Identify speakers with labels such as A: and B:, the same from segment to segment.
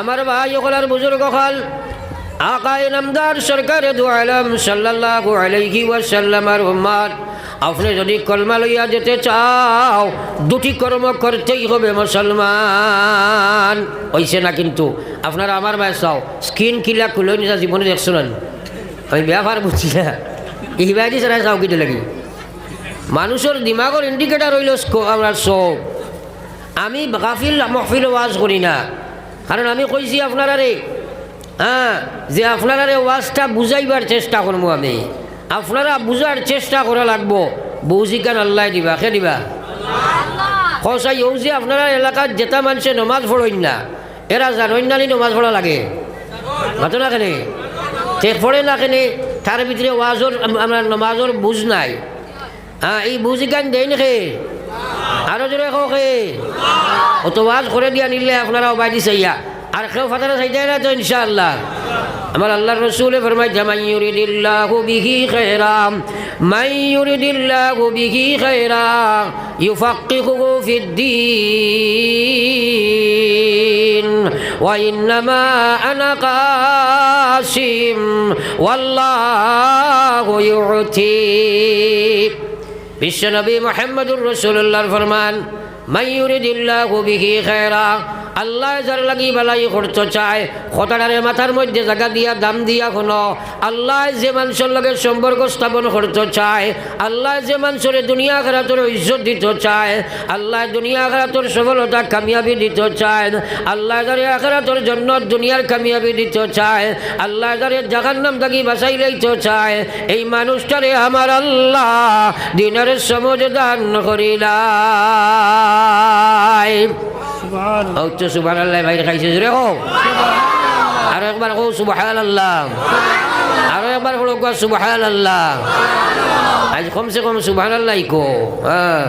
A: আমার ভাই ওখালার বুজুর্গ হল আকায় নামদার সরকারে দু আলম সাল্লাল্লাহু আলাইহি ওয়াসাল্লামার উম্মাদ, আপনি যদি কলমা লইয়া যেতে চাও, দুটি কর্ম করতেই হবে মুসলমান। হইছে না কিন্তু, আপনারা আমার ভাই চাও, স্কিন কিলা খুলে নিজা জীবনে দেখছেন আমি ব্যাপার বুঝছি না। দিছে না চাও কিটা লাগি মানুষের দিমাগর ইন্ডিকেটার হইল আমরা চোখ। আমি গাফিল, মহফিল ওয়াজ করি না। কারণ আমি কইছি আপনারা রে হ্যাঁ যে আপনারা রে ওয়াজটা বুঝাইবার চেষ্টা করব আমি। আপনারা বুঝার চেষ্টা করা লাগবো। বৌজিকান আল্লাহ দিবা খে দিবা? সঁচাই ও যে আপনারা এলাকাত যেটা মানুষে নমাজ পড়েন না, এরা জানেন না নমাজ পড়া লাগে। মাতো না কেনে? তে পড়ে না কেনে? তার ভিতরে ওয়াজর, আমরা নমাজর বুঝ নাই। হ্যাঁ এই বুঝিকান দেয় নাকি আরও জোরে খে ও তো ওয়াজ করে দিয়া নিলে আপনারা বাইদি চাইয়া আর কেউ ফাতারা চাইতে না তো ইনশাআল্লাহ। আমার আল্লাহ রসুলে ফরমাইছে মাইয়ুরিদিল্লাহু বিহি খায়রাম মাইয়ুরিদিল্লাহু বিহি খায়রাম ইউফাক্কিহুহু ফিদ্দীন ইন্নামা আনা কাসিম, ওয়াল্লাহু ইউতি বিশ্বনবী মোহাম্মদুর রসুল্লাহর ফরমান মাইয়ুরিদিল্লাহু বিহি খায়রা আল্লাহ যার লাগি বালাই করতে চায় কথাটারে মাথার মধ্যে জায়গা দিয়া, দাম দিয়া কোনো আল্লাহ যে মানুষের লগে সম্পর্ক স্থাপন করতে চায়, আল্লাহ যে মানুষের দুনিয়া খারাতর ইজ্জত দিতে চায়, আল্লাহ দুনিয়া খারাতর সফলতা কামিয়াবি দিতে চায়, আল্লাহ যারে আখারাতর জন্য দুনিয়ার কামিয়াবি দিতে চায়, আল্লাহ যারে জাগার নাম থাকি বাঁচাই লইতে চায়, এই মানুষটারে আমার আল্লাহ দিনের সমজ দান করিলাই। ও তো সুবাহ আল্লাহ ভাই খাইছে রে হো আরও একবার কো সুবাহ আল্লাহ আরও একবার হলো সুবাহ আল্লাহ আজ কমসে কম সুবাহ আল্লাহ কো। হ্যাঁ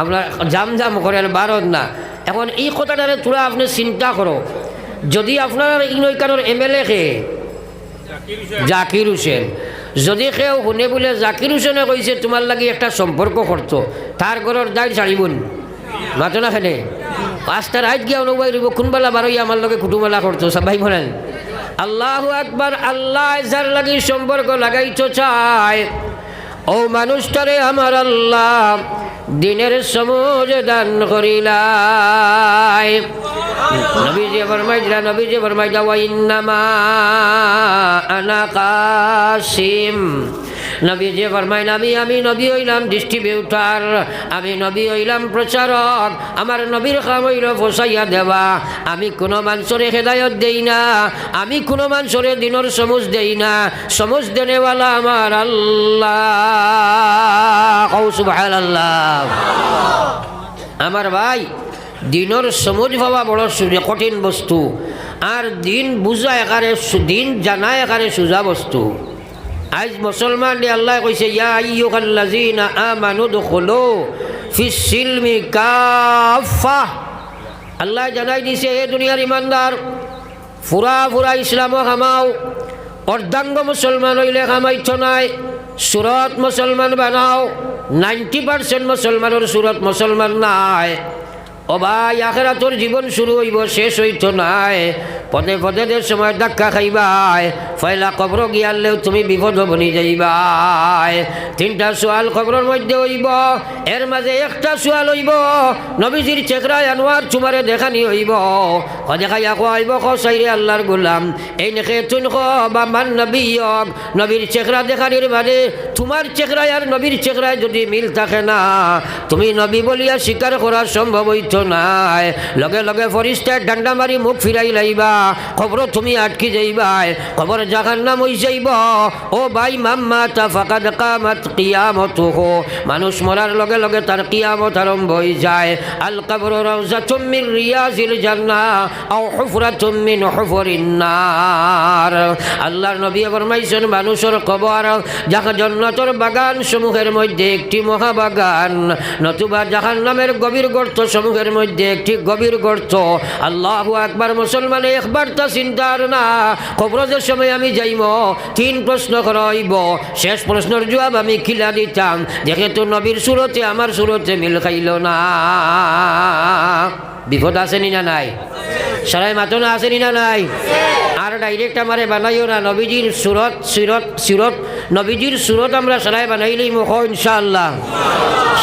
A: আপনার জাম জাম করেন বারত না। এখন এই কথাটারে তোরা আপনি চিন্তা করো। যদি আপনার ইনৈকানোর এম এল এ খে জাকির হোসেন। যদি কেউ শুনে বোলে জাকির হোসেনে কৈছে তোমার লাগি একটা সম্পর্ক করতো তার ঘরের দায় ছাড়িবন। মাতো না খেলে। পাঁচটা রাত গিয়া অনুবাই রইব কোনবেলা বারোই আমার লগে কুটুমেলা করতো সবাই বলেন, আল্লাহ একবার আল্লাহ যার লাগি সম্পর্ক লাগাইতো চায় ও মানুষটারে আমার আল্লাহ দিনের সমুজ দান করিলাই। নবীজি ফরমাইলা নবীজি ফরমাইলা ওয়া ইন্নামা আনা কাসিম নবীজি ফরমাইন আমি আমি নবী হইলাম ডিস্ট্রিবিউটার আমি নবী হইলাম প্রচারক, আমার নবীর কাম হইল ফসাইয়া দেওয়া, আমি কোনো মানুষরে হেদায়ত দেই না, আমি কোনো মানুষরে দিনের সমুজ দেই না সমুজ দেনেওয়ালা আমার আল্লাহ। কৌ সুবহানাল্লাহ। আমার ভাই, দিনের সমুজ ভাবা বড় কঠিন বস্তু, আর দিন বুঝা একারে দিন জানা একারে সোজা বস্তু। আজ মুসলমান দিয়ে আল্লাহ কৈছে ইয়া আইয়ুহাল্লাযীনা আমানু দুখুলু ফিস সিলমি কাফা আল্লাহ জানাই দিছে হে দুনিয়ার ইমানদার, ফুরা ফুরা ইসলাম খামাও অর্ধাঙ্গ মুসলমান হইলে খামাইছ নাই, সুরত মুসলমান বানাও, নাইনটি পার্সেন্ট মুসলমানের সুরত মুসলমান নাই ভাই, আখেরাতর জীবন শুরু হইব, শেষ হইতো নাই পদে পদে যে সময় ধাক্কা খাইবাই ফয়লা কবর গিয়ালেও তুমি বিপদ বনি যাইবাই তিনটা সোয়াল খবরের মধ্যে হইব, এর মাঝে একটা সোয়াল হইব। নবীজির চেকরায় আনোয়ার চুমারে দেখানি হইব। হ দেখাইয়া কো আইব খ সাইরে আল্লাহর গোলাম। এই নেখে তুন বা মান নবী নবীর চেকরা দেখানির মানে তোমার চেকরায় আর নবীর চেকরায় যদি মিল থাকে না, তুমি নবী বলিয়া স্বীকার করা সম্ভব হইত নাই। লগে লগে ফরিস্তার ডান্ডা মারি মুখ ফিরাই লাইবা। খবর তুমি আটকি যাইবাই খবর জাগার নাম হই যাইব। ও ভাই মাম্মা তা ফাকাদ কামাত কিয়ামত হো মানুষ মরার লগে লগে তার কিয়ামত আরম্ভ হয়ে যায়। আল কবর রওজাতুম মিন রিয়াজিল জান্নাহ আও হুফরাতুম মিন হুফরিন নার। আল্লাহর নবী ফরমাইছেন, মানুষের কবর যাহা জান্নাতের বাগান সমূহের মধ্যে একটি মহাবাগান, নতুবা জাহান্নামের গভীর গর্ত সমূহের মধ্যে একটি গভীর গর্ত। আল্লাহ একবার মুসলমানে একবার তা চিন্তার না। কবরজের সময় আমি যাইব, তিন প্রশ্ন করাইব। শেষ প্রশ্নের জবাব আমি খিলা দিতাম। দেখে তো নবীর সুরতে, আমার সুরতে মিল খাইল না। বিপদ আছে নি না নাই? সারাই মাতনা আসেনি না নাই? আর ডাইরেক্ট আমারে বানাইও না, নবীজির সুরত, সিরত সিরত, নবীজির সুরত আমরা সারাই বানাইলেই মুখ ইনশাআল্লাহ।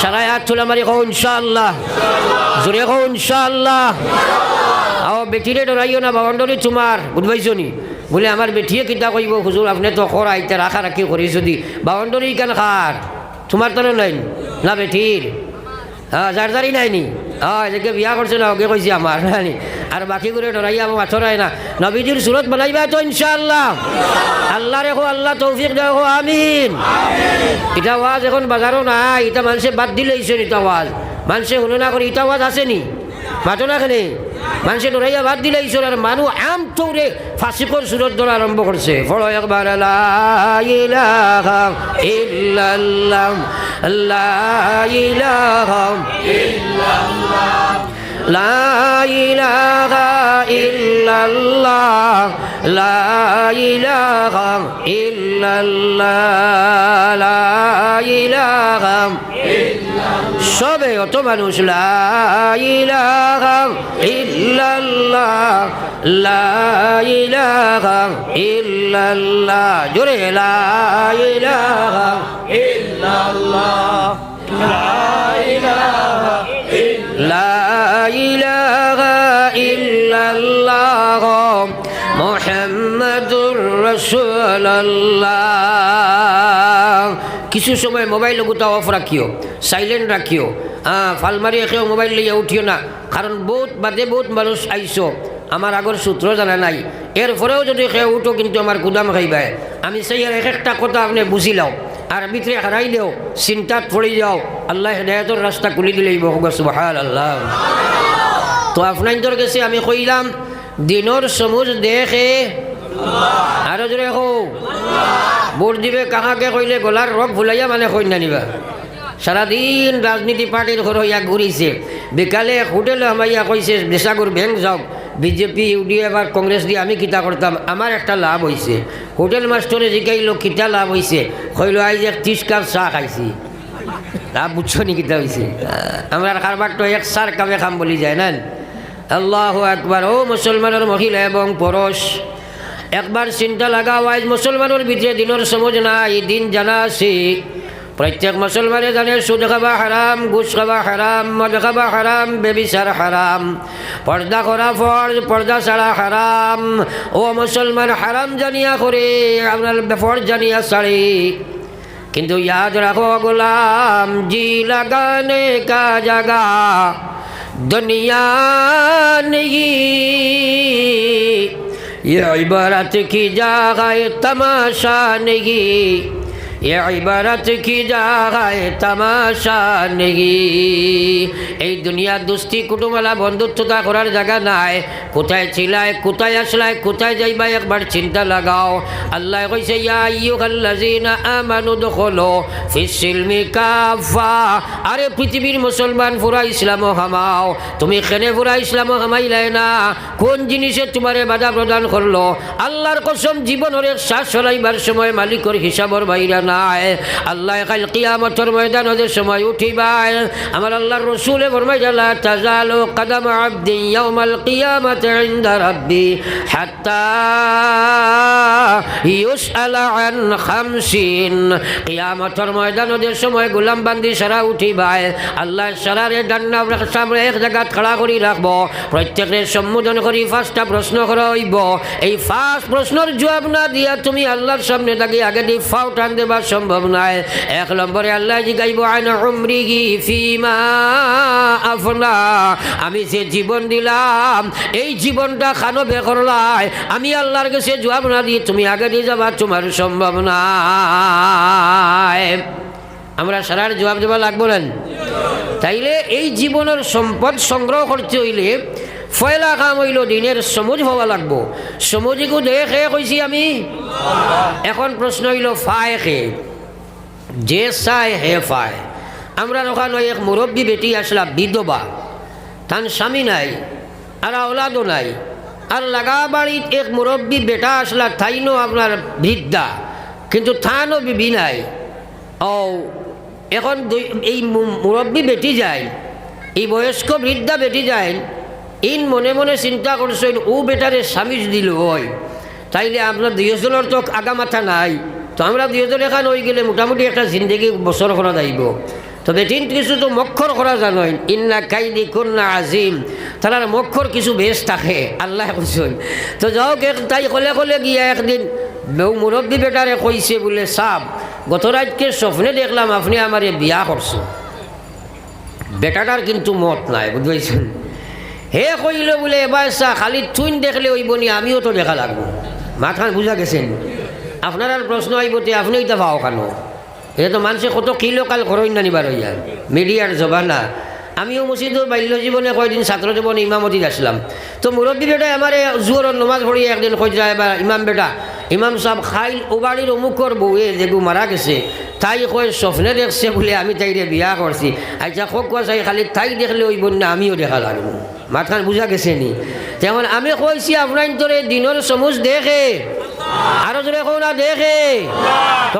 A: সারাই হাত তুলে মারি কো ইনশাআল্লাহ, জোরে কো ইনশাআল্লাহ। আও বেটিরে ডরাইও না বাউন্ডারি তোমার, বুঝবাইছো নি? বলে আমার বেটিয়ে কিতা কইব, হুজুর, আপনি তো খরা আইতে রাখা রাখি করিস যদি বাউন্ডারি কেন খার? তোমার তো নাই? না বেটির? হ্যাঁ যার যারই নাই নি হ্যাঁ এদিকে বিয়া করছে না, ওকে কইছি আমার নানি আর বাকি করে ডরাইয়া আমার মাথরাই না নবীজির সুরত বানাইবা তো ইনশাআল্লাহ। আল্লাহ রেখো আল্লাহ তৌফিক দেখো আমিন। এটা ওয়াজ এখন বাজারও নাই এটা মানুষে বাদ দিলে ইসেন এটা ওয়াজ মানুষে শুনে না করে এটা ওয়াজ আসেনি মাতো না খানে মানুষে ডরাইয়া বাদ দিলে ঈশ্বর আর মানুষ আম চৌরে ফাঁসিকর সুরত ধরা আরম্ভ করছে ফলো একবার লা ইলাহা ইল্লাল্লাহ, লা ইলাহা লা ইলাহা ইল্লাল্লাহ, লা ইলাহা ইল্লাল্লাহ, লা ইলাহা সবে অত মানুষ, লা ইলাহা ইল্লাল্লাহ, লা ইল্লাল্লাহ। জোরে, লা ইল্লাল্লাহ। রসুল্লাহ কিছু সময় মোবাইল গুতা অফ রাখিও সাইলেন্ট রাখিও। হ্যাঁ ফালমারি রেখেও মোবাইল লইয়া উঠিও না। কারণ বহুত বাদে বহুত মানুষ আইস। আমার আগর সূত্র জানা নাই। এরপরেও যদি সে উঠো কিন্তু আমার গুদাম খাইবায় আমি সেই এক একটা কথা আপনি বুঝি লও। আর ভিতরে হারাই দেও চিন্তাত পড়ে যাও। আল্লাহ হেদায়তর রাস্তা খুলি দিলে সুবাহাল আল্লাহ তো আপনার গেছে আমি কইলাম দিনের সমুজ দেখে আরও জোরে হো ভোট দিবে, কাহাকে কইলে গলার রক ভুলাইয়া মানে কই না নিবা। সারাদিন রাজনীতি পার্টির ঘর হইয়া ঘুরিছে বিকালে হোটেলে আমাইয়া কইছে দেশাগুর ব্যাংক যাওক। বিজেপি ইউডিএফ আর কংগ্রেস দিয়ে আমি কিতা করতাম আমার একটা লাভ হয়েছে হোটেল মাস্টরে জিকাইলো কিতা লাভ হয়েছে কইলো আইজ এক ত্রিশ কাপ চাহ খাইছি। লাভ বুঝছ নি কিতা হয়েছে আমরা কারবার তো এক সার কাপে খাম বলি যায় না। আল্লাহ একবার ও মুসলমানের মহিলা এবং পুরুষ একবার চিন্তা লাগা ওয়াইজ মুসলমানের ভিতরে দিনের সমুজ নাই, দিন জানা আছে। প্রত্যেক মুসলমানে জানে, সুদ খাবা হারাম গুস খাবা হারাম মদ খাবা হারাম বেবিচার হারাম পর্দা করা ফর্জ পর্দা ছাড়া হারাম ও মুসলমান হারাম জানিয়া করে আপনার ফর্জ জানিয়া ছাড়ি কিন্তু ইয়াদ রাখো গোলাম, জি লাগানে কা জাগা দুনিয়া ये इबारत की जागा तमाशा नहीं ये इबारत की जगह तमाशा नहीं এই দুনিয়ার দুস্তি কুটুমলা বন্ধুত্বতা করার জায়গা নাই কোথায় ছিলাই কোথায় আসলাই কোথায় যাইবা একবার চিন্তা লাগাও আল্লাহ কইছে ইয়া আইয়ুহাল্লাযিনা আমানু দুখুলু ফিস-সিলমি কাফা আরে পৃথিবীর মুসলমান পুরা ইসলাম হামাও তুমি কেনে পুরা ইসলাম হামাইলাই না কোন জিনিসে তোমারে বাধা প্রদান করলো আল্লাহর কসম জীবনের এক শ্বাস চলাইবার সময় মালিকর হিসাবর বাইরা নাই। আল্লাহ কাল কিয়ামতর ময়দানের সময় উঠিবাই। আমার আল্লাহর রসুলে ফরমাই লা তাজালু কদম আবদি ইয়াউমাল কিয়ামতি হাত্তা আন খামসিন। কিয়ামতর ময়দানের সময় গোলাম বান্দি সারা উঠিবাই। আল্লাহ সারারে ডান্না সামনে এক জায়গাত খাড়া করি রাখব। প্রত্যেকের সম্বোধন করি, পাঁচটা প্রশ্ন করা হইব এই ফার্স্ট প্রশ্নের জবাব না দিয়া তুমি আল্লাহর সামনে তাকে আগে দিয়ে ফাও টান দেবার সম্ভব নয়। এক নম্বরে আল্লাহ জিগাইব আইন উমরিহি ফিমা আফনা আমি যে জীবন দিলাম, এই জীবনটা খানো বেকরলাই আমি আল্লাহর কাছে জবাব না দিয়ে, তুমি আগে দিয়ে যাবা, তোমার সম্ভব নাই আমরা সারার জবাব দেওয়া লাগবো না? তাইলে এই জীবনের সম্পদ সংগ্রহ করতে হইলে ফয়লা কাম হইল দিনের সমুজ হওয়া লাগবো। সমুজিকো দেখে কইছি আমি। এখন প্রশ্ন হইল, ফায় খে যে চায় হে ফায়। আমরা ওখানে এক মুরব্বী বেটি আসলা, বিধবা। তান স্বামী নাই, আর আওলাদও নাই। আর লাগা বাড়িত এক মুরব্বী বেটা আসলা থাইনো আপনার বৃদ্ধা। কিন্তু থানও বিবি নাই। ও এখন এই মুরব্বী বেটি যায় এই বয়স্ক বৃদ্ধা বেটি যায় ইন মনে মনে চিন্তা করছেন, ও বেটারে স্বামী দিল হয় তাইলে আপনার দুইজনের তো আগা মাথা নাই। তো আমরা দুইজন এখান হয়ে গেলে মোটামুটি একটা জিন্দগি বছর করা যাইব। তবে তিন কিছু তো মক্ষর করা জানই। ইন্না কাইদি কন্যা আজিম। তার মক্ষর কিছু বেশ থাকে, আল্লাহ কৈছেন তো যাওক এক তাই কলে কলে গিয়া একদিন বেউ মুরব্বী বেটারে কইছে বলে সাপ গত রাতকে স্বপ্নে দেখলাম আপনি আমারে বিয়া করছ বেটাটার কিন্তু মত নাই বুঝতে হে কইল বলে, এবার চা খালি তুইন দেখলে ওই বনি আমিও তো দেখা লাগবো। মাথান বুঝা গেছেন? আপনার আর প্রশ্ন আইবতে আপনি এটা পাও কেন? এটা তো মানুষে কত কিলো কাল করই না নিবার হইয়া, মিডিয়ার জবানা। আমিও মসজিদও বাল্য জীবনে কয়দিন ছাত্র জীবনে ইমামতি আসলাম তো মুরব্বী বেটা আমার জোরের নমাজ পড়ি একদিন যায় এবার ইমাম বেটা, ইমাম সাহেব খাইল ওবাড়ির অমুকর বউয়ে যেগু মারা গেছে, তাই কয়, স্বপ্নে দেখছে বলে, আমি তাইরে বিয়া করছি আচ্ছা কোয়া চাই, খালি তাই দেখলে ওই বন্যা আমিও দেখা লাগবো। মাথান বুঝা গেছে নি। যেমন আমি কইছি আপনার দিনের সমুজ দেখে। আরও জোরে কো না, দেখে।